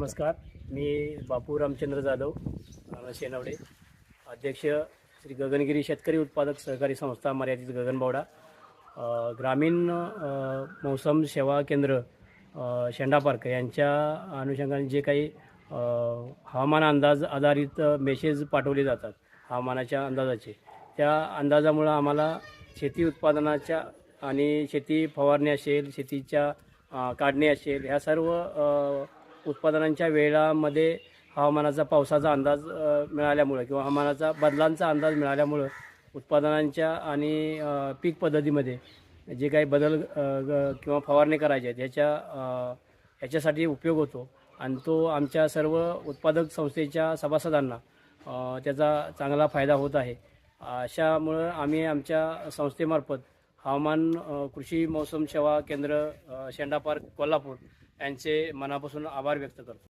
नमस्कार. मी बापू रामचंद्र जाधव राणा शेनावडे अध्यक्ष श्री गगनगिरी शेतकरी उत्पादक सहकारी संस्था मर्यादित गगनबावडा ग्रामीण मौसम सेवा केंद्र शेंडा पार्क यांच्या अनुषंगाने जे काही हवामान अंदाज आधारित मेसेज पाठवले जातात हवामानाच्या अंदाजाचे. त्या अंदाजामुळं आम्हाला शेती उत्पादनाच्या आणि शेती फवारणी असेल शेतीच्या काढणी असेल ह्या सर्व उत्पादनांच्या वेळामध्ये हवामानाचा पावसाचा अंदाज मिळाल्यामुळं किंवा हवामानाचा बदलांचा अंदाज मिळाल्यामुळं उत्पादनांच्या आणि पीक पद्धतीमध्ये जे काही बदल ग- किंवा फवारणी करायचे आहेत ह्याच्या ह्याच्यासाठी उपयोग होतो. आणि तो आमच्या सर्व उत्पादक संस्थेच्या सभासदांना त्याचा चांगला फायदा होत आहे. अशामुळं आम्ही आमच्या संस्थेमार्फत हवामान कृषी मौसम सेवा केंद्र शेंडा पार्क कोल्हापूर यांचे मनापासून आभार व्यक्त करतो.